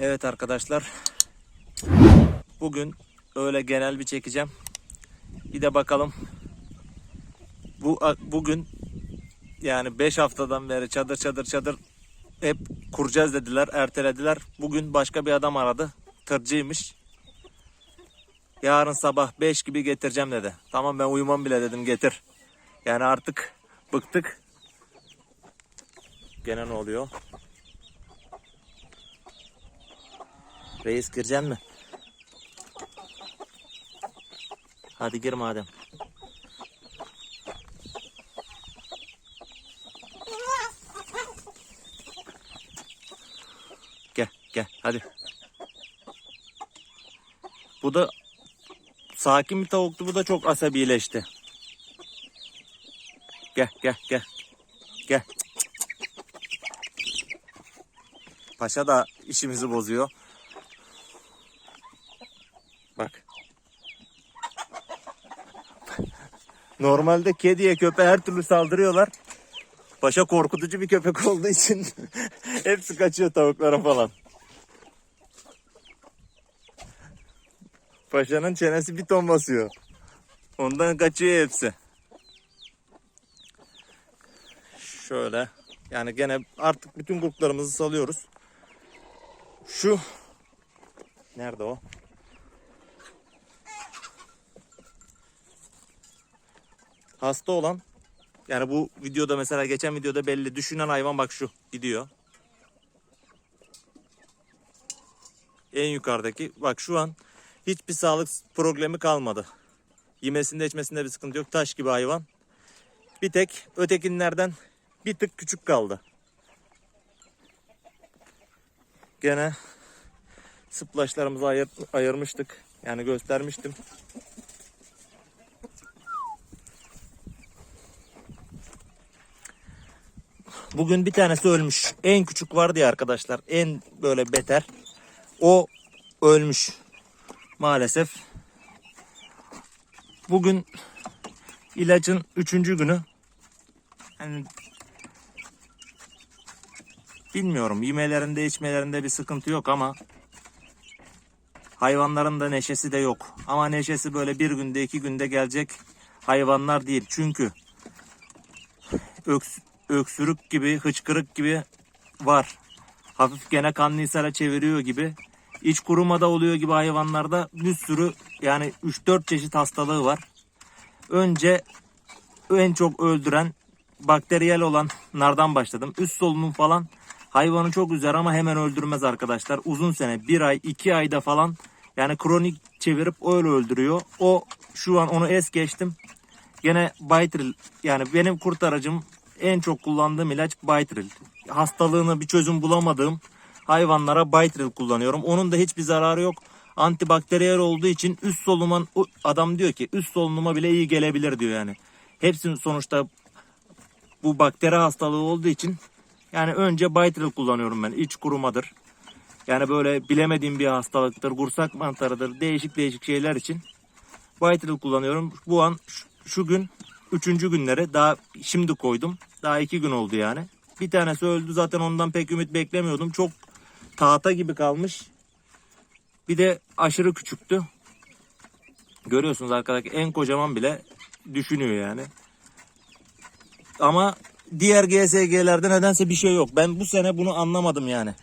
Evet arkadaşlar. Bugün öyle genel bir çekeceğim. Bir de bakalım. Bu bugün yani 5 haftadan beri çadır çadır çadır hep kuracağız dediler, ertelediler. Bugün başka bir adam aradı. Tırcıymış. Yarın sabah 5 gibi getireceğim dedi. Tamam ben uyumam bile dedim getir. Yani artık bıktık. Gene ne oluyor? Reis gireceksin mi? Hadi gir madem. Gel gel hadi. Bu da sakin bir tavuktu. Bu da çok asabileşti. Gel gel gel. Gel. Paşa da işimizi bozuyor. Bak. Normalde kediye köpeğe her türlü saldırıyorlar. Paşa korkutucu bir köpek olduğu için hepsi kaçıyor tavuklara falan. Paşanın çenesi bir ton basıyor. Ondan kaçıyor hepsi. Şöyle. Yani gene artık bütün kurtlarımızı salıyoruz. Şu nerede o? Hasta olan yani bu videoda mesela geçen videoda belli düşünen hayvan bak şu gidiyor. En yukarıdaki bak şu an hiçbir sağlık problemi kalmadı. Yemesinde içmesinde bir sıkıntı yok. Taş gibi hayvan. Bir tek ötekinlerden bir tık küçük kaldı. Gene sıplaşlarımızı ayır, ayırmıştık. Yani göstermiştim. Bugün bir tanesi ölmüş. En küçük vardı ya arkadaşlar. En böyle beter. O ölmüş. Maalesef. Bugün ilacın üçüncü günü. Yani bilmiyorum yemelerinde içmelerinde bir sıkıntı yok ama hayvanların da neşesi de yok. Ama neşesi böyle bir günde iki günde gelecek hayvanlar değil. Çünkü öks, öksürük gibi hıçkırık gibi var. Hafif gene kanlı ishara çeviriyor gibi. İç kurumada oluyor gibi hayvanlarda bir sürü yani 3-4 çeşit hastalığı var. Önce en çok öldüren bakteriyel olanlardan başladım. Üst solunum falan hayvanı çok üzer ama hemen öldürmez arkadaşlar. Uzun sene bir ay iki ayda falan yani kronik çevirip öyle öldürüyor. O şu an onu es geçtim. Gene Bytril yani benim kurtarıcım en çok kullandığım ilaç Bytril. Hastalığını bir çözüm bulamadığım hayvanlara Bytril kullanıyorum. Onun da hiçbir zararı yok. Antibakteriyel olduğu için üst solunuma adam diyor ki üst solunuma bile iyi gelebilir diyor yani. Hepsinin sonuçta bu bakteri hastalığı olduğu için yani önce Bytril kullanıyorum ben. İç kurumadır. Yani böyle bilemediğim bir hastalıktır. Kursak mantarıdır. Değişik değişik şeyler için Bytril kullanıyorum. Bu an şu, şu gün üçüncü günleri daha şimdi koydum. Daha iki gün oldu yani. Bir tanesi öldü zaten ondan pek ümit beklemiyordum. Çok tahta gibi kalmış. Bir de aşırı küçüktü. Görüyorsunuz arkadaki en kocaman bile düşünüyor yani. Ama diğer GSG'lerde nedense bir şey yok. Ben bu sene bunu anlamadım yani.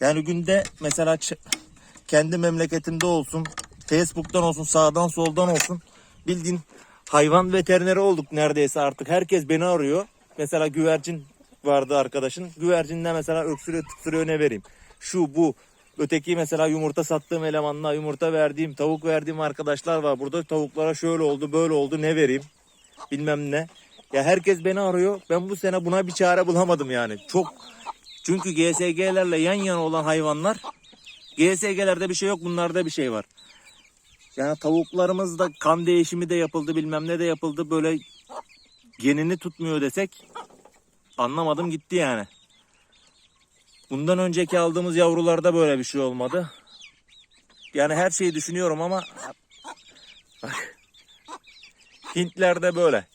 Yani günde mesela kendi memleketimde olsun, Facebook'tan olsun, sağdan soldan olsun bildiğin hayvan veterineri olduk neredeyse artık. Herkes beni arıyor. Mesela güvercin vardı arkadaşın. Güvercinle mesela öksürüyor, tıksırıyor ne vereyim. Şu bu. Öteki mesela yumurta sattığım elemanla yumurta verdiğim, tavuk verdiğim arkadaşlar var burada. Tavuklara şöyle oldu, böyle oldu ne vereyim? Bilmem ne. Ya herkes beni arıyor. Ben bu sene buna bir çare bulamadım yani. Çok çünkü GSG'lerle yan yana olan hayvanlar GSG'lerde bir şey yok, bunlarda bir şey var. Yani tavuklarımızda kan değişimi de yapıldı, bilmem ne de yapıldı. Böyle genini tutmuyor desek anlamadım gitti yani. Bundan önceki aldığımız yavrularda böyle bir şey olmadı. Yani her şeyi düşünüyorum ama bak Hintlerde böyle.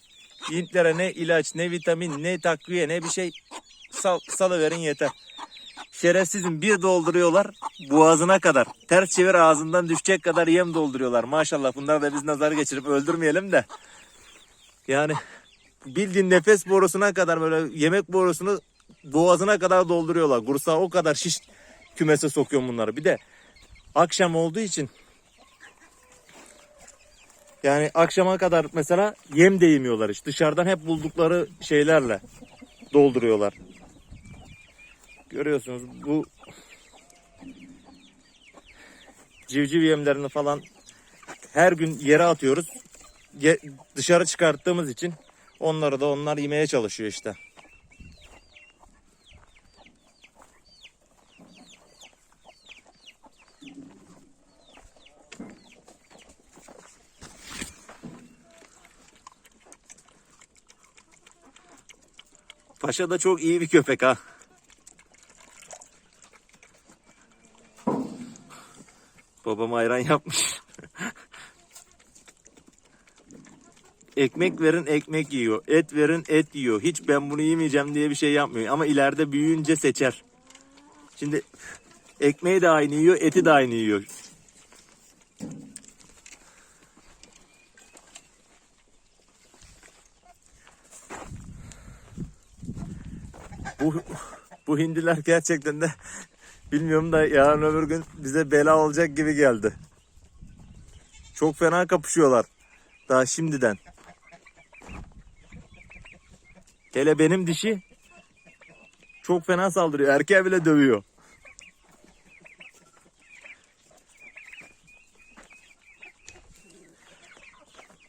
Hintlere ne ilaç, ne vitamin, ne takviye, ne bir şey sal, salıverin yeter. Şerefsizin bir dolduruyorlar boğazına kadar. Ters çevir ağzından düşecek kadar yem dolduruyorlar. Maşallah bunlar da biz nazar geçirip öldürmeyelim de. Yani bildiğin nefes borusuna kadar böyle yemek borusunu boğazına kadar dolduruyorlar. Gursağı o kadar şiş kümese sokuyorum bunları. Bir de akşam olduğu için yani akşama kadar mesela yem de yemiyorlar hiç. Dışarıdan hep buldukları şeylerle dolduruyorlar. Görüyorsunuz bu civciv yemlerini falan her gün yere atıyoruz. Ye- dışarı çıkarttığımız için onları da onlar yemeye çalışıyor işte. Paşa da çok iyi bir köpek ha. Babam ayran yapmış. ekmek verin ekmek yiyor. Et verin et yiyor. Hiç ben bunu yemeyeceğim diye bir şey yapmıyor. Ama ileride büyüyünce seçer. Şimdi ekmeği de aynı yiyor, eti de aynı yiyor. Bu bu hindiler gerçekten de bilmiyorum da yarın öbür gün bize bela olacak gibi geldi. Çok fena kapışıyorlar. Daha şimdiden. Hele benim dişi çok fena saldırıyor. Erkeğe bile dövüyor.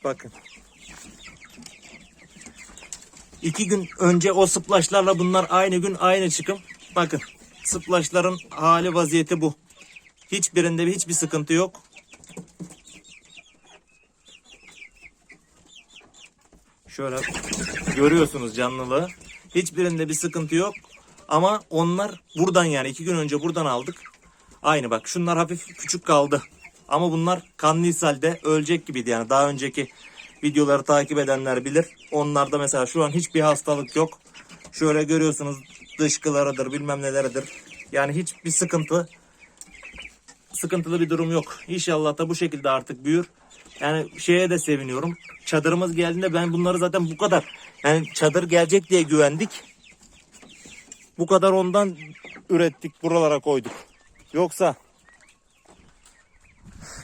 Bakın. İki gün önce o sıplaşlarla bunlar aynı gün aynı çıkım. Bakın sıplaşların hali vaziyeti bu. Hiçbirinde hiçbir sıkıntı yok. Şöyle görüyorsunuz canlılığı. Hiçbirinde bir sıkıntı yok. Ama onlar buradan yani iki gün önce buradan aldık. Aynı bak şunlar hafif küçük kaldı. Ama bunlar kanlı ishalde ölecek gibiydi yani daha önceki videoları takip edenler bilir. Onlarda mesela şu an hiçbir hastalık yok. Şöyle görüyorsunuz dışkılarıdır bilmem neleridir. Yani hiçbir sıkıntı sıkıntılı bir durum yok. İnşallah da bu şekilde artık büyür. Yani şeye de seviniyorum. Çadırımız geldiğinde ben bunları zaten bu kadar yani çadır gelecek diye güvendik. Bu kadar ondan ürettik buralara koyduk. Yoksa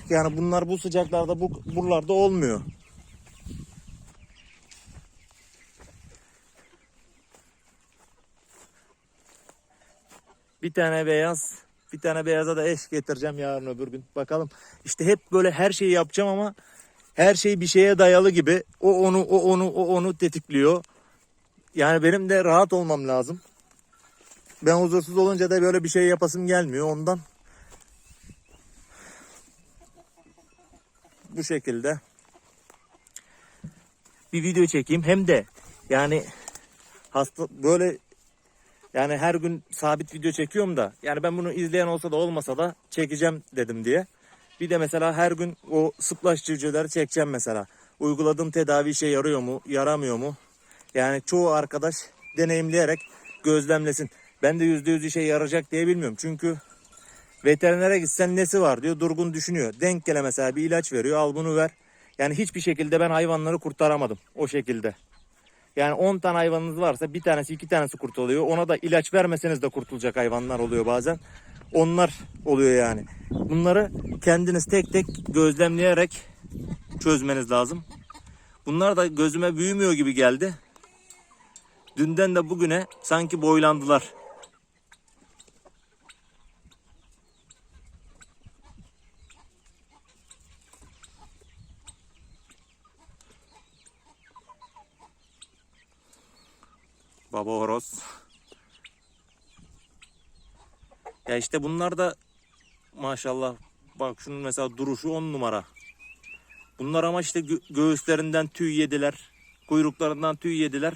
yani bunlar bu sıcaklarda bu buralarda olmuyor. Bir tane beyaz, bir tane beyaza da eş getireceğim yarın öbür gün. Bakalım. İşte hep böyle her şeyi yapacağım ama her şey bir şeye dayalı gibi. O onu, o onu, o onu tetikliyor. Yani benim de rahat olmam lazım. Ben huzursuz olunca da böyle bir şey yapasım gelmiyor ondan. Bu şekilde bir video çekeyim. Hem de yani hasta böyle yani her gün sabit video çekiyorum da yani ben bunu izleyen olsa da olmasa da çekeceğim dedim diye. Bir de mesela her gün o sıplaş civcivleri çekeceğim mesela. Uyguladığım tedavi işe yarıyor mu, yaramıyor mu? Yani çoğu arkadaş deneyimleyerek gözlemlesin. Ben de %100 işe yarayacak diye bilmiyorum. Çünkü veterinere gitsen nesi var diyor. Durgun düşünüyor. Denk gele mesela bir ilaç veriyor. Al bunu ver. Yani hiçbir şekilde ben hayvanları kurtaramadım o şekilde. Yani 10 tane hayvanınız varsa bir tanesi iki tanesi kurtuluyor. Ona da ilaç vermeseniz de kurtulacak hayvanlar oluyor bazen. Onlar oluyor yani. Bunları kendiniz tek tek gözlemleyerek çözmeniz lazım. Bunlar da gözüme büyümüyor gibi geldi. Dünden de bugüne sanki boylandılar. Baba horoz. Ya işte bunlar da maşallah bak şunun mesela duruşu on numara. Bunlar ama işte gö- göğüslerinden tüy yediler. Kuyruklarından tüy yediler.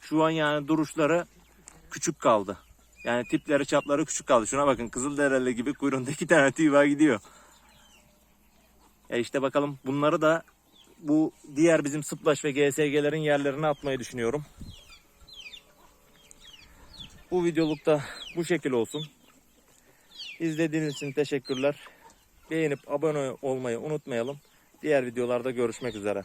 Şu an yani duruşları küçük kaldı. Yani tipleri çapları küçük kaldı. Şuna bakın Kızılderili gibi kuyruğunda iki tane tüy var gidiyor. Ya işte bakalım bunları da bu diğer bizim sıplaş ve GSG'lerin yerlerine atmayı düşünüyorum. Bu videolukta bu şekil olsun. İzlediğiniz için teşekkürler. Beğenip abone olmayı unutmayalım. Diğer videolarda görüşmek üzere.